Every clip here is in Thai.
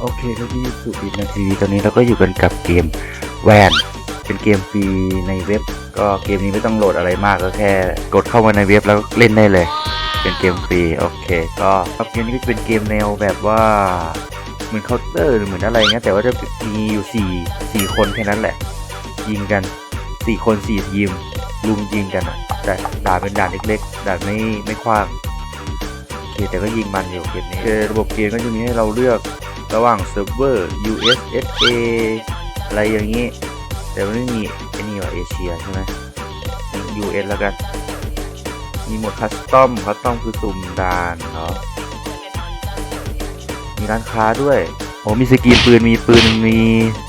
โอเคก็ที่สุดนาทีตอนนี้เราก็อยู่กันกับเกมแวนเป็นเกมฟรีในเว็บ ก็เกมนี้ไม่ต้องโหลดอะไรมากก็แค่กดเข้ามาในเว็บแล้วเล่นได้เลย เป็นเกมฟรีโอเค ก็เกมนี้ก็จะเป็นเกมแนวแบบว่าเหมือนเคาน์เตอร์หรือเหมือนอะไรเงี้ยแต่ว่าจะมีอยู่สี่สี่คนแค่นั้นแหละ ยิงกันสี่คนสี่ทีมลุมยิงกันอะแต่ด่านเป็นด่านเล็กๆด่านไม่ไม่กว้างโอเคแต่ก็ยิงมันอยู่เกมนี้คือระบบเกมก็จะมีให้เราเลือก ระหว่างเซิร์ฟเวอร์ USSA อะไรอย่างนี้ แต่มันไม่มีไอ้นี่ว่าเอเชียใช่ไหม US แล้วกัน มีหมดคัสตอม คัสตอมคือสุ่มด่านเนาะมีร้านค้าด้วยโอ้มีสกินปืน มีปืน มี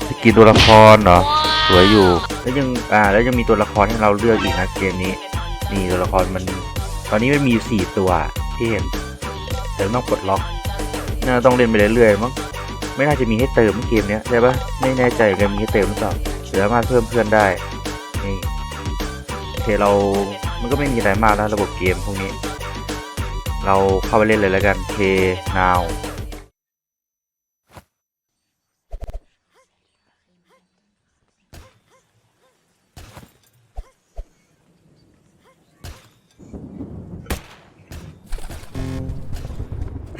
สกินตัวละครเนาะสวยอยู่ แล้วยัง อ่า แล้วยังมีตัวละครให้เราเลือกอีกนะเกมนี้ นี่ตัวละครมัน ตอนนี้มันมีอยู่สี่ตัวที่เห็นแต่ต้องปลดล็อก น่าต้องเล่นไปเรื่อยๆมั้ง ไม่น่าจะมีให้เติมเกมเนี้ยใช่ปะไม่แน่ใจกันมีให้เติมหรือเปล่าหรือสามารถเพิ่มเพื่อนได้นี่โอเคเรา มันก็ไม่มีอะไรมากนะระบบเกมพวกนี้ เราเข้าไปเล่นเลยแล้วกัน K now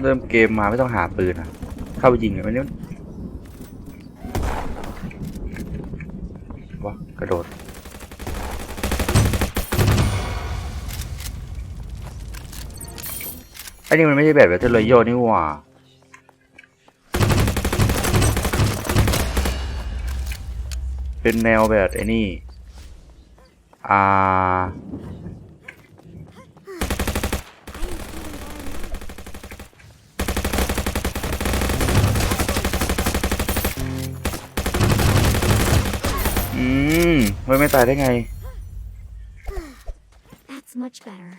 เริ่มเกมมาไม่ต้องหาปืนอะ เข้าไปยิงเลยมันนี่วะกระโดดอันนี้มันไม่ใช่แบบแบตเตอรี่โยนี่หว่าเป็นแนวแบบไอ้นี่ อ่า อืม ไม่ไม่ตายได้ไง That's much better.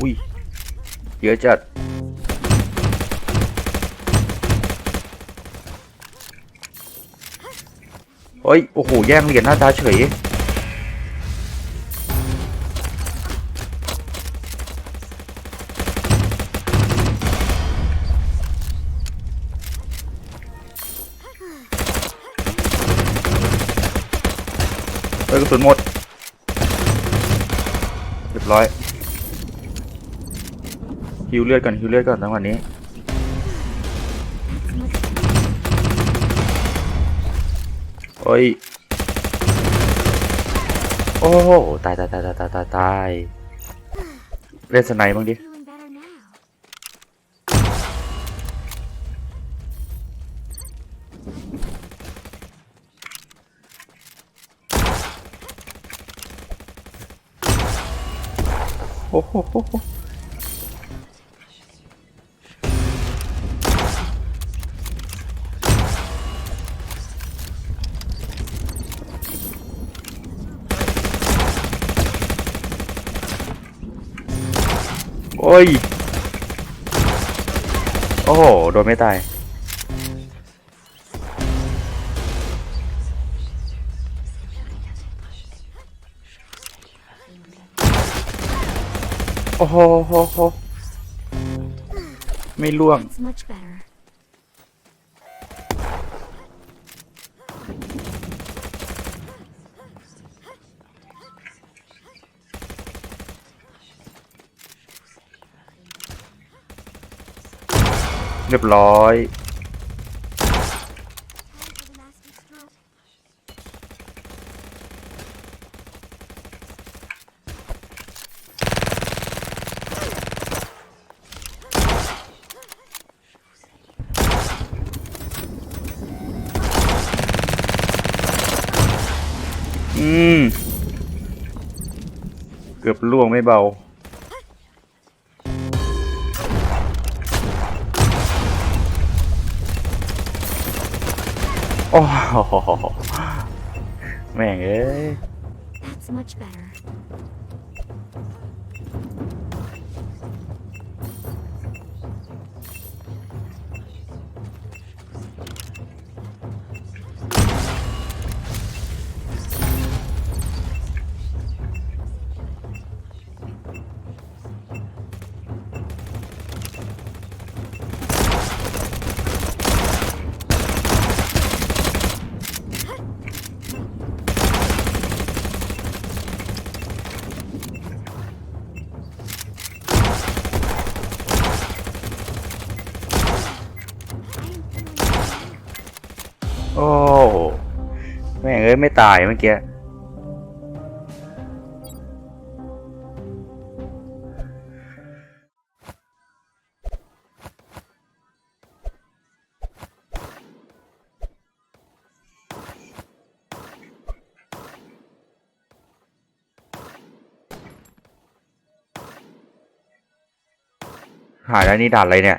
อุ้ยเยอะจัด เฮ้ย โอ้โห แย่งเหรียญหน้าตาเฉย กระสุนหมด เรียบร้อยฮิวเลือดก่อนฮิวเลือดก่อนจังหวะนี้โอ้ยโอ้ตายตายตายตายตายตายตายเล่นสไนบ้างดิ โอ้โหโอ้โหโอ้ย โอ้โห โดนไม่ตาย โอ้โหโหโหไม่ล่วง That's much better. เรียบร้อย อืม เกือบล่วงไม่เบา โอ้โหแม่งเอ้ย โอ้ยไม่ตายเมื่อกี้หายแล้วนี่ด่านอะไรเนี่ย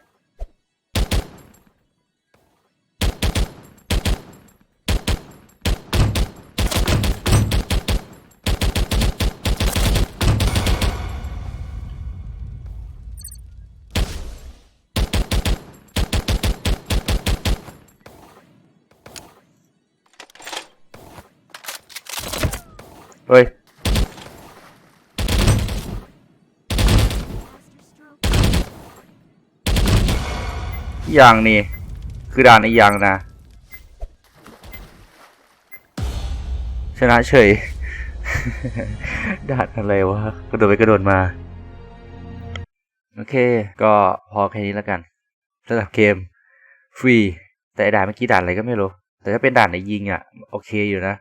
เฮ้ย อย่างนี่ คือด่านอีกอย่างนะ ชนะเฉย ด่านอะไรวะ กระโดดไปกระโดดมา โอเค ก็พอแค่นี้แล้วกันสำหรับเกม ฟรี แต่ด่านเมื่อกี้ด่านอะไรก็ไม่รู้ แต่ถ้าเป็นด่านไหนยิงอะ โอเคอยู่นะ